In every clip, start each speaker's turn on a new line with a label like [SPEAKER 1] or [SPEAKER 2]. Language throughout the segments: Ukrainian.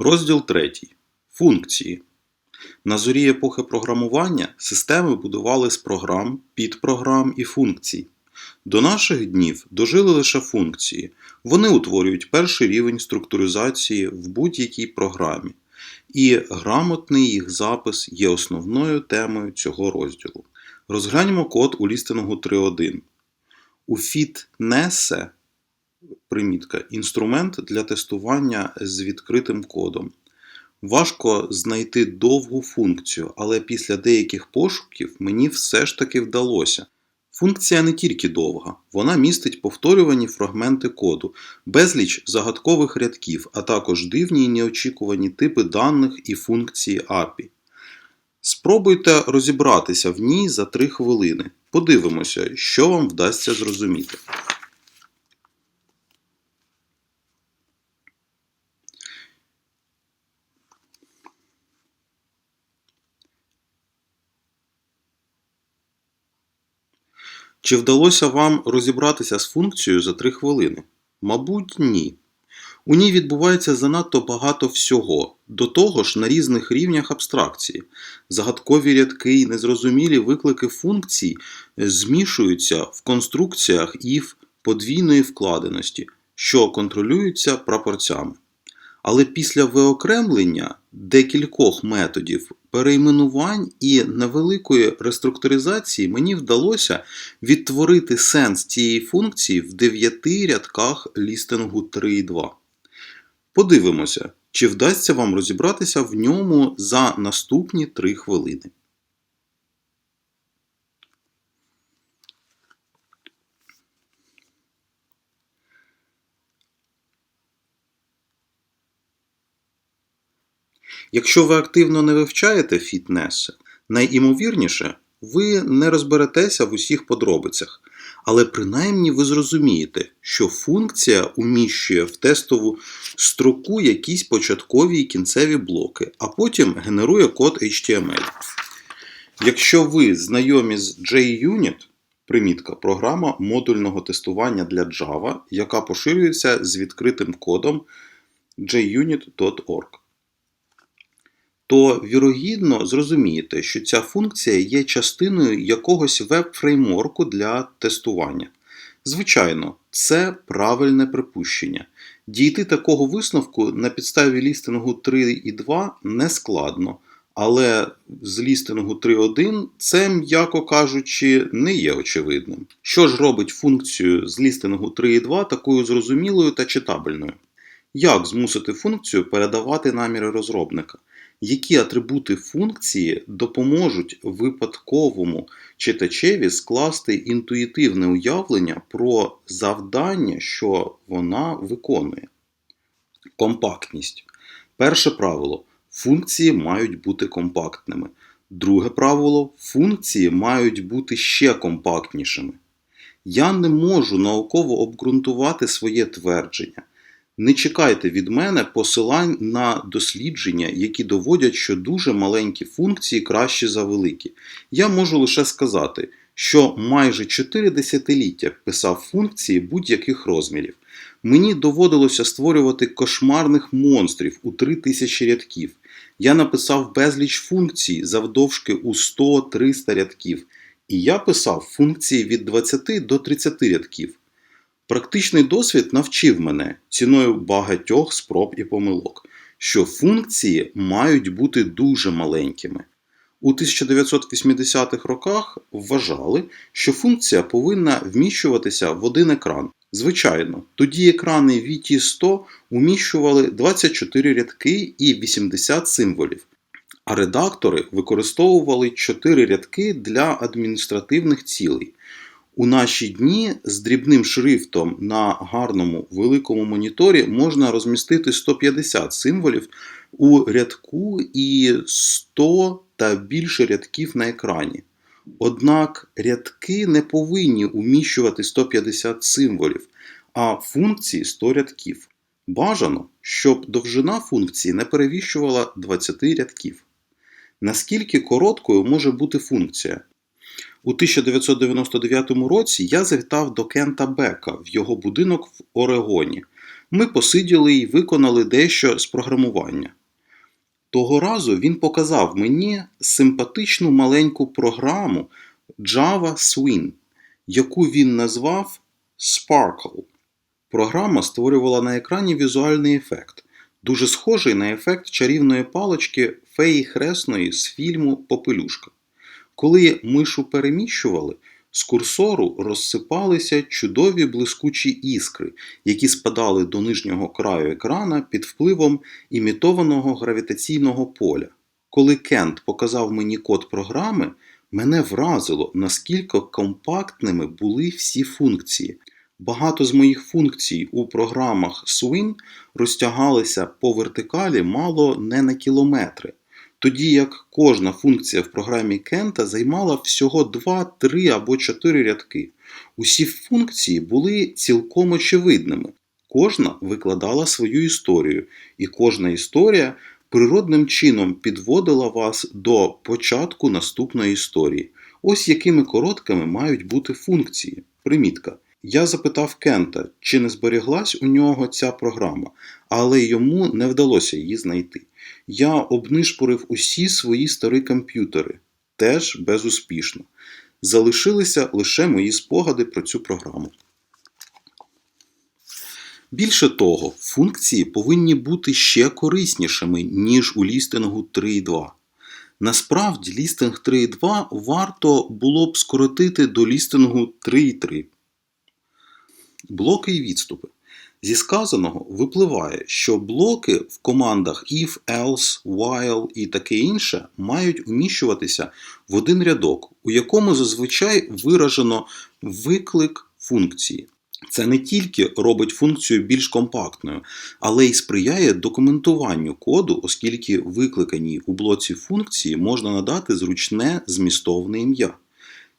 [SPEAKER 1] Розділ 3. Функції. На зорі епохи програмування системи будували з програм, підпрограм і функцій. До наших днів дожили лише функції. Вони утворюють перший рівень структуризації в будь-якій програмі. І грамотний їх запис є основною темою цього розділу. Розгляньмо код у лістингу 3.1. У FitNesse примітка інструмент для тестування з відкритим кодом. Важко знайти довгу функцію, але після деяких пошуків мені все ж таки вдалося. Функція не тільки довга, вона містить повторювані фрагменти коду, безліч загадкових рядків, а також дивні і неочікувані типи даних і функції API. Спробуйте розібратися в ній за 3 хвилини. Подивимося, що вам вдасться зрозуміти. Чи вдалося вам розібратися з функцією за 3 хвилини? Мабуть, ні. У ній відбувається занадто багато всього, до того ж на різних рівнях абстракції. Загадкові рядки і незрозумілі виклики функцій змішуються в конструкціях if подвійної вкладеності, що контролюються прапорцями. Але після виокремлення декількох методів, перейменувань і невеликої реструктуризації мені вдалося відтворити сенс цієї функції в 9 рядках лістингу 3.2. Подивимося, чи вдасться вам розібратися в ньому за наступні 3 хвилини. Якщо ви активно не вивчаєте фітнес, найімовірніше, ви не розберетеся в усіх подробицях, але принаймні ви зрозумієте, що функція уміщує в тестову строку якісь початкові і кінцеві блоки, а потім генерує код HTML. Якщо ви знайомі з JUnit, примітка програма модульного тестування для Java, яка поширюється з відкритим кодом junit.org то вірогідно зрозумієте, що ця функція є частиною якогось веб-фреймворку для тестування. Звичайно, це правильне припущення. Дійти такого висновку на підставі лістингу 3.2 не складно, але з лістингу 3.1 це, м'яко кажучи, не є очевидним. Що ж робить функцію з лістингу 3.2 такою зрозумілою та читабельною? Як змусити функцію передавати наміри розробника? Які атрибути функції допоможуть випадковому читачеві скласти інтуїтивне уявлення про завдання, що вона виконує. Компактність. Перше правило. Функції мають бути компактними. Друге правило функції мають бути ще компактнішими. Я не можу науково обґрунтувати своє твердження. Не чекайте від мене посилань на дослідження, які доводять, що дуже маленькі функції кращі за великі. Я можу лише сказати, що майже 4 десятиліття писав функції будь-яких розмірів. Мені доводилося створювати кошмарних монстрів у 3000 рядків. Я написав безліч функцій завдовжки у 100-300 рядків. І я писав функції від 20 до 30 рядків. Практичний досвід навчив мене ціною багатьох спроб і помилок, що функції мають бути дуже маленькими. У 1980-х роках вважали, що функція повинна вміщуватися в один екран. Звичайно, тоді екрани VT100 уміщували 24 рядки і 80 символів, а редактори використовували 4 рядки для адміністративних цілей. У наші дні з дрібним шрифтом на гарному великому моніторі можна розмістити 150 символів у рядку і 100 та більше рядків на екрані. Однак рядки не повинні уміщувати 150 символів, а функції 100 рядків. Бажано, щоб довжина функції не перевіщувала 20 рядків. Наскільки короткою може бути функція? У 1999 році я завітав до Кента Бека в його будинок в Орегоні. Ми посиділи і виконали дещо з програмування. Того разу він показав мені симпатичну маленьку програму Java Swing, яку він назвав Sparkle. Програма створювала на екрані візуальний ефект, дуже схожий на ефект чарівної палочки феї хресної з фільму Попелюшка. Коли мишу переміщували, з курсору розсипалися чудові блискучі іскри, які спадали до нижнього краю екрана під впливом імітованого гравітаційного поля. Коли Кент показав мені код програми, мене вразило, наскільки компактними були всі функції. Багато з моїх функцій у програмах Swing розтягалися по вертикалі мало не на кілометри, тоді як кожна функція в програмі Кента займала всього 2, 3 або 4 рядки. Усі функції були цілком очевидними. Кожна викладала свою історію, і кожна історія природним чином підводила вас до початку наступної історії. Ось якими короткими мають бути функції. Примітка. Я запитав Кента, чи не зберіглась у нього ця програма, але йому не вдалося її знайти. Я обнишпорив усі свої старі комп'ютери, теж безуспішно. Залишилися лише мої спогади про цю програму. Більше того, функції повинні бути ще кориснішими, ніж у лістингу 3.2. Насправді, лістинг 3.2 варто було б скоротити до лістингу 3.3. Блоки і відступи. Зі сказаного випливає, що блоки в командах if, else, while і таке інше мають уміщуватися в один рядок, у якому зазвичай виражено виклик функції. Це не тільки робить функцію більш компактною, але й сприяє документуванню коду, оскільки викликаній у блоці функції можна надати зручне змістовне ім'я.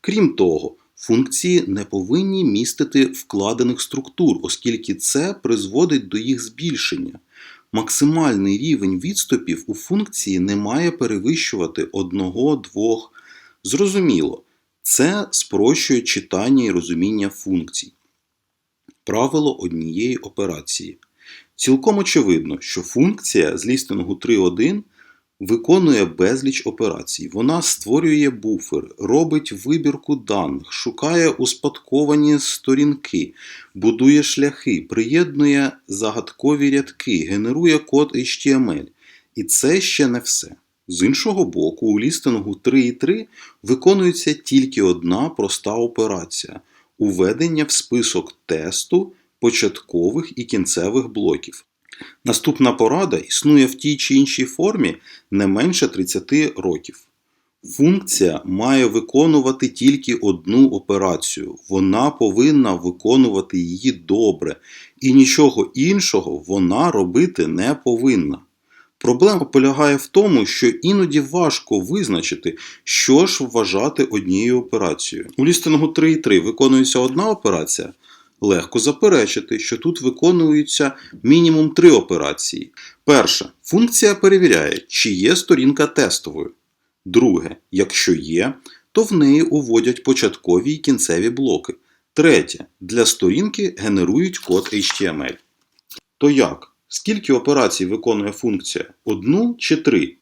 [SPEAKER 1] Крім того, Функції не повинні містити вкладених структур, оскільки це призводить до їх збільшення. Максимальний рівень відступів у функції не має перевищувати одного-двох. Зрозуміло, це спрощує читання і розуміння функцій. Правило однієї операції. Цілком очевидно, що функція з лістингу 3.1 Виконує безліч операцій. Вона створює буфер, робить вибірку даних, шукає успадковані сторінки, будує шляхи, приєднує загадкові рядки, генерує код HTML. І це ще не все. З іншого боку, у лістингу 3.3 виконується тільки одна проста операція уведення в список тесту початкових і кінцевих блоків. Наступна порада існує в тій чи іншій формі не менше 30 років. Функція має виконувати тільки одну операцію. Вона повинна виконувати її добре, і нічого іншого вона робити не повинна. Проблема полягає в тому, що іноді важко визначити, що ж вважати однією операцією. У лістингу 3.3 виконується одна операція. Легко заперечити, що тут виконуються мінімум три операції. Перша функція перевіряє, чи є сторінка тестовою. Друге, якщо є, то в неї уводять початкові і кінцеві блоки. Третє, для сторінки генерують код HTML. То як? Скільки операцій виконує функція? Одну чи три?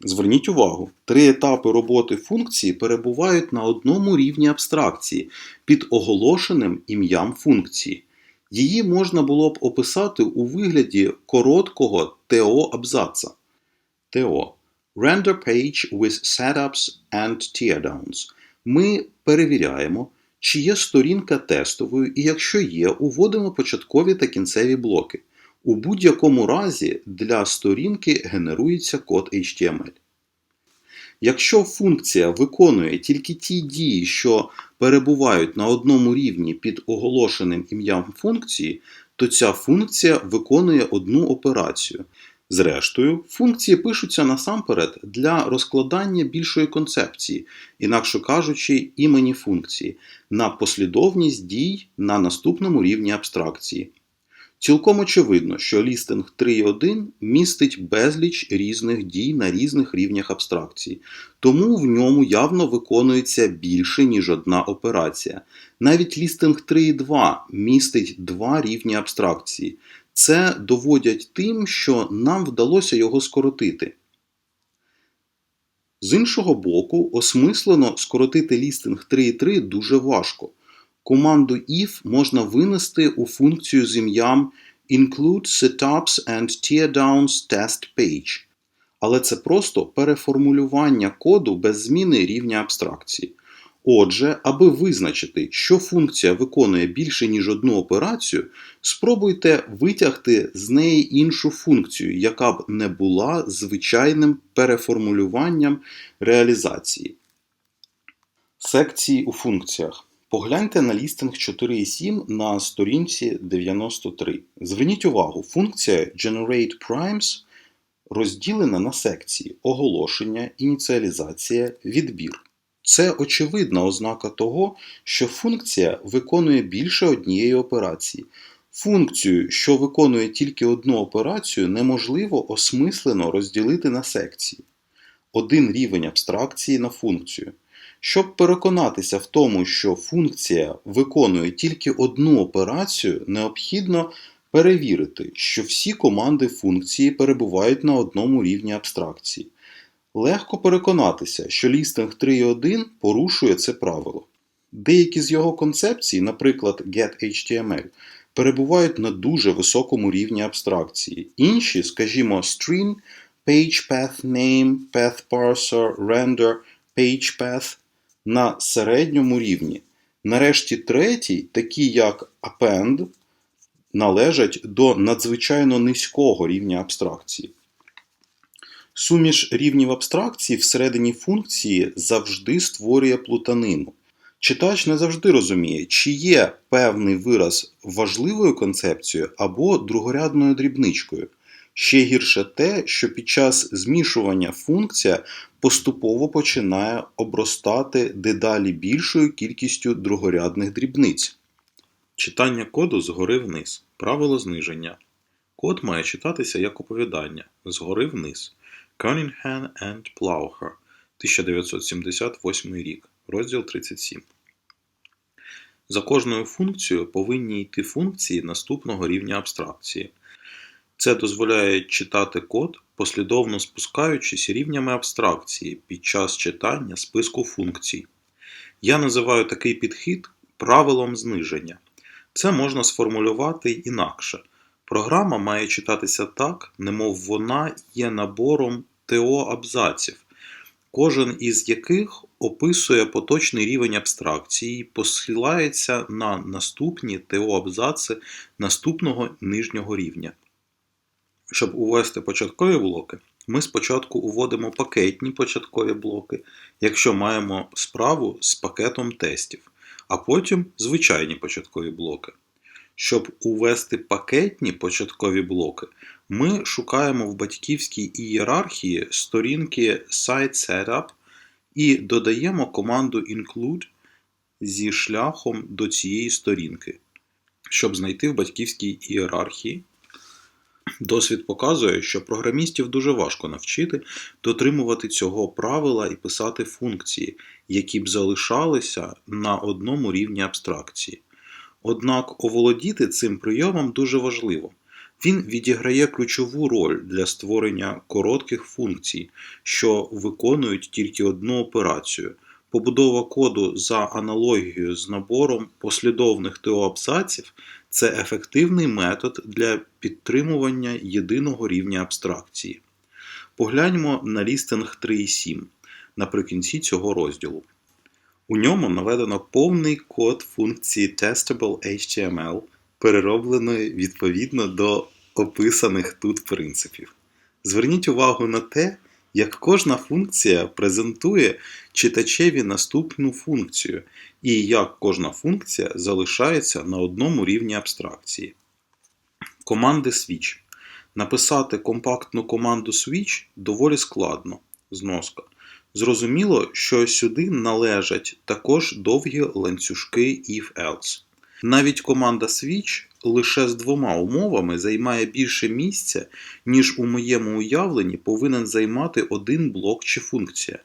[SPEAKER 1] Зверніть увагу, три етапи роботи функції перебувають на одному рівні абстракції під оголошеним ім'ям функції. Її можна було б описати у вигляді короткого ТО абзаца. ТО Render Page with Setups and Teardowns. Ми перевіряємо, чи є сторінка тестовою, і якщо є, уводимо початкові та кінцеві блоки. У будь-якому разі для сторінки генерується код HTML. Якщо функція виконує тільки ті дії, що перебувають на одному рівні під оголошеним ім'ям функції, то ця функція виконує одну операцію. Зрештою, функції пишуться насамперед для розкладання більшої концепції, інакше кажучи, імені функції, на послідовність дій на наступному рівні абстракції. Цілком очевидно, що лістинг 3.1 містить безліч різних дій на різних рівнях абстракції, тому в ньому явно виконується більше, ніж одна операція. Навіть лістинг 3.2 містить два рівні абстракції. це доводять тим, що нам вдалося його скоротити. З іншого боку, осмислено скоротити лістинг 3.3 дуже важко. Команду if можна винести у функцію з ім'ям include setups and teardowns test page. Але це просто переформулювання коду без зміни рівня абстракції. Отже, аби визначити, що функція виконує більше, ніж одну операцію, спробуйте витягти з неї іншу функцію, яка б не була звичайним переформулюванням реалізації. Секції у функціях. Погляньте на лістинг 4.7 на сторінці 93. Зверніть увагу, функція Generate Primes розділена на секції оголошення, ініціалізація, відбір. Це очевидна ознака того, що функція виконує більше однієї операції. Функцію, що виконує тільки одну операцію, неможливо осмислено розділити на секції. Один рівень абстракції на функцію. Щоб переконатися в тому, що функція виконує тільки одну операцію, необхідно перевірити, що всі команди функції перебувають на одному рівні абстракції. Легко переконатися, що лістинг 3.1 порушує це правило. Деякі з його концепцій, наприклад, getHTML, перебувають на дуже високому рівні абстракції. Інші, скажімо, string, pagePathName, pathParser, render, pagePath на середньому рівні. Нарешті третій, такі як append, належать до надзвичайно низького рівня абстракції. Суміш рівнів абстракції всередині функції завжди створює плутанину. Читач не завжди розуміє, чи є певний вираз важливою концепцією або другорядною дрібничкою. Ще гірше те, що під час змішування функція поступово починає обростати дедалі більшою кількістю другорядних дрібниць. Читання коду згори вниз. Правило зниження. Код має читатися як оповідання згори вниз. Cunningham and Plowher, 1978 рік, розділ 37. За кожною функцією повинні йти функції наступного рівня абстракції. Це дозволяє читати код, послідовно спускаючись рівнями абстракції під час читання списку функцій. Я називаю такий підхід правилом зниження. Це можна сформулювати інакше. Програма має читатися так, немов вона є набором ТО-абзаців, кожен із яких описує поточний рівень абстракції і посилається на наступні ТО-абзаци наступного нижнього рівня. Щоб увести початкові блоки, ми спочатку уводимо пакетні початкові блоки, якщо маємо справу з пакетом тестів, а потім звичайні початкові блоки. Щоб увести пакетні початкові блоки, ми шукаємо в батьківській ієрархії сторінки Site Setup і додаємо команду include зі шляхом до цієї сторінки. Щоб знайти в батьківській ієрархії, досвід показує, що програмістів дуже важко навчити дотримувати цього правила і писати функції, які б залишалися на одному рівні абстракції. Однак оволодіти цим прийомом дуже важливо. Він відіграє ключову роль для створення коротких функцій, що виконують тільки одну операцію. Побудова коду за аналогією з набором послідовних ТО-абзаців – це ефективний метод для підтримування єдиного рівня абстракції. Погляньмо на лістинг 3.7 наприкінці цього розділу. У ньому наведено повний код функції TestableHTML, переробленої відповідно до описаних тут принципів. Зверніть увагу на те, як кожна функція презентує читачеві наступну функцію, і як кожна функція залишається на одному рівні абстракції. Команди Switch. Написати компактну команду Switch доволі складно. Зноска. Зрозуміло, що сюди належать також довгі ланцюжки if-else. Навіть команда Switch лише з двома умовами займає більше місця, ніж у моєму уявленні повинен займати один блок чи функція.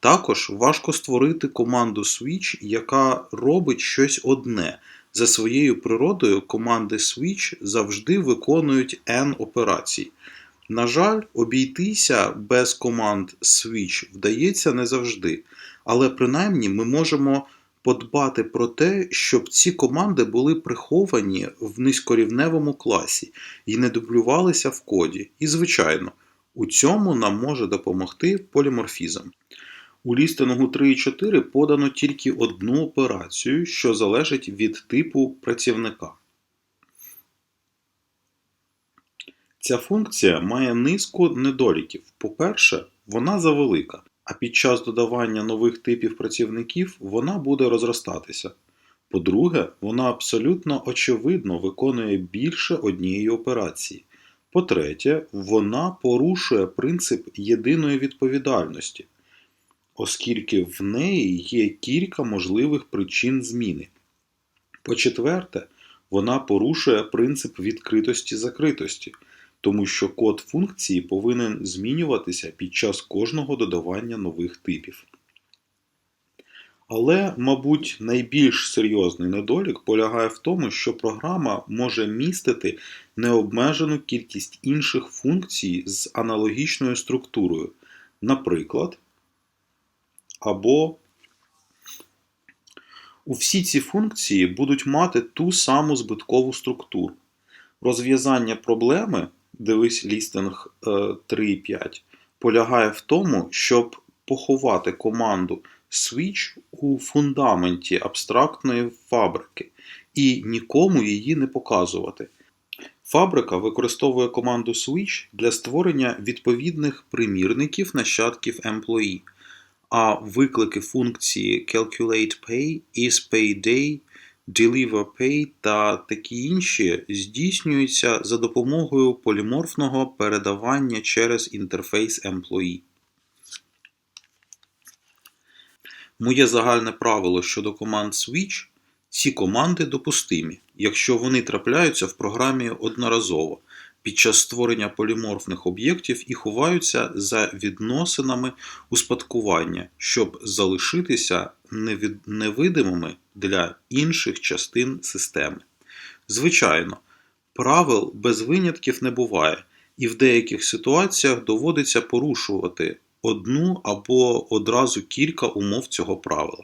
[SPEAKER 1] Також важко створити команду Switch, яка робить щось одне, За своєю природою команди switch завжди виконують N операцій. На жаль, обійтися без команд switch вдається не завжди, але принаймні ми можемо подбати про те, щоб ці команди були приховані в низькорівневому класі і не дублювалися в коді. І, звичайно, у цьому нам може допомогти поліморфізм. У лістингу 3.4 подано тільки одну операцію, що залежить від типу працівника. Ця функція має низку недоліків. По-перше, вона завелика, а під час додавання нових типів працівників вона буде розростатися. По-друге, вона абсолютно очевидно виконує більше однієї операції. По-третє, вона порушує принцип єдиної відповідальності, оскільки в неї є кілька можливих причин зміни. По-четверте, вона порушує принцип відкритості-закритості, тому що код функції повинен змінюватися під час кожного додавання нових типів. Але, мабуть, найбільш серйозний недолік полягає в тому, що програма може містити необмежену кількість інших функцій з аналогічною структурою, наприклад, або у всі ці функції будуть мати ту саму збиткову структуру. Розв'язання проблеми, дивись лістинг е, 3.5, полягає в тому, щоб поховати команду switch у фундаменті абстрактної фабрики і нікому її не показувати. Фабрика використовує команду switch для створення відповідних примірників нащадків employee, а виклики функції calculate pay, is payday, deliver pay та такі інші здійснюються за допомогою поліморфного передавання через інтерфейс employee. Моє загальне правило щодо команд switch ці команди допустимі, якщо вони трапляються в програмі одноразово під час створення поліморфних об'єктів і ховаються за відносинами успадкування, щоб залишитися невидимими для інших частин системи. Звичайно, правил без винятків не буває, і в деяких ситуаціях доводиться порушувати одну або одразу кілька умов цього правила.